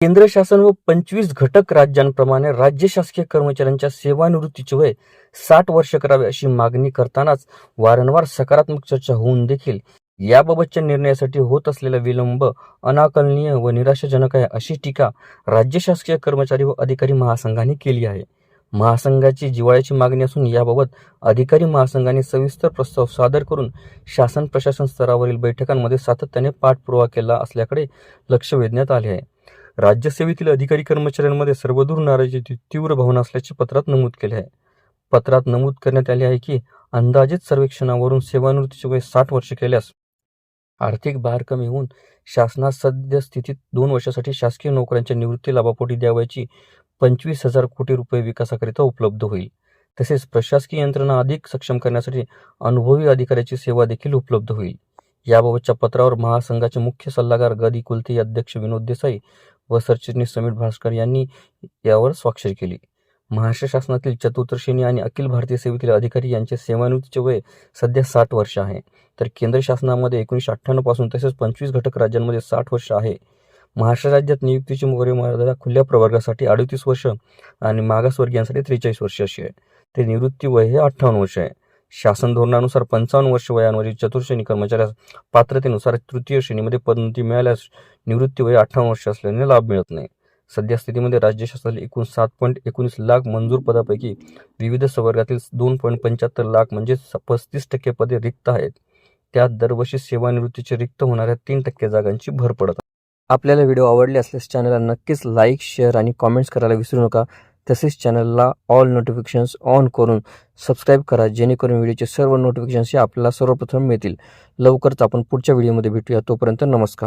केंद्र शासन व पंचवीस घटक राज्यांप्रमाणे राज्य शासकीय कर्मचाऱ्यांच्या सेवानिवृत्तीचे वय साठ वर्ष करावे अशी मागणी करतानाच वारंवार सकारात्मक चर्चा होऊन देखील याबाबतच्या निर्णयासाठी होत असलेला विलंब अनाकलनीय व निराशाजनक आहे अशी टीका राज्य शासकीय कर्मचारी व अधिकारी महासंघाने केली आहे. महासंघाची जिवाळ्याची मागणी असून याबाबत अधिकारी महासंघाने सविस्तर प्रस्ताव सादर करून शासन प्रशासन स्तरावरील बैठकांमध्ये सातत्याने पाठपुरावा केला असल्याकडे लक्ष वेधण्यात आले आहे. राज्यसेवेतील अधिकारी कर्मचाऱ्यांमध्ये सर्वदूर नाराजीची तीव्र भावना असल्याचे पत्रात नमूद केले आहे. पत्रात नमूद करण्यात आले आहे की अंदाजित सर्वेक्षणावरून सेवानिवृत्तीचे वय साठ वर्ष केल्यास आर्थिक भार कमी होऊन शासनास सद्यस्थितीत दोन वर्षासाठी शासकीय नोकऱ्यांच्या निवृत्ती लाभापोटी द्यावयाची पंचवीस हजार कोटी रुपये विकासाकरिता उपलब्ध होईल. तसेच प्रशासकीय यंत्रणा अधिक सक्षम करण्यासाठी अनुभवी अधिकाऱ्याची सेवा देखील उपलब्ध होईल. याबाबतच्या पत्रावर महासंघाचे मुख्य सल्लागार गदी कुलते अध्यक्ष विनोद देसाई व सरचिटणीस समीर भास्कर यांनी यावर स्वाक्षरी केली. महाराष्ट्र शासनातील चतुर्थ श्रेणी आणि अखिल भारतीय सेवेतील अधिकारी यांचे सेवानिवृत्तीचे वय सध्या साठ वर्ष आहे. तर केंद्र शासनामध्ये एकोणीसशे अठ्ठ्याण्णवपासून तसेच पंचवीस घटक राज्यांमध्ये साठ वर्ष आहे. महाराष्ट्र राज्यात नियुक्तीची मर्यादा खुल्या प्रवर्गासाठी अडतीस वर्ष आणि मागासवर्गीयांसाठी त्रेचाळीस वर्ष अशी आहे. ते निवृत्ती वय हे अठ्ठावन्न वर्ष आहे. शासन धोरणानुसार पंचावन्न वर्ष वयावरील चतुर्श्रेणी कर्मचाऱ्यास पात्रतेनुसार तृतीय श्रेणीमध्ये पदोन्नती मिळाल्यास निवृत्ती वय अठ्ठावन्न वर्ष असल्याने लाभ मिळत नाही. सध्या स्थितीमध्ये राज्य शासनातील एकूण सात पॉईंट एकोणीस लाख मंजूर पदापैकी विविध संवर्गातील दोन पॉईंट पंच्याहत्तर लाख म्हणजे पस्तीस टक्के पदे रिक्त आहेत. त्यात दरवर्षी सेवानिवृत्तीचे रिक्त होणाऱ्या तीन टक्के जागांची भर पडत आहे. आपल्याला व्हिडिओ आवडले असल्यास चॅनलला नक्कीच लाईक शेअर आणि कॉमेंट्स करायला विसरू नका. तसेच चॅनलला ऑल नोटिफिकेशन्स ऑन करून सबस्क्राईब करा जेणेकरून व्हिडिओचे सर्व नोटिफिकेशन्स आपल्याला सर्वप्रथम मिळतील. लवकरच आपण पुढच्या व्हिडिओमध्ये भेटूया. तोपर्यंत नमस्कार.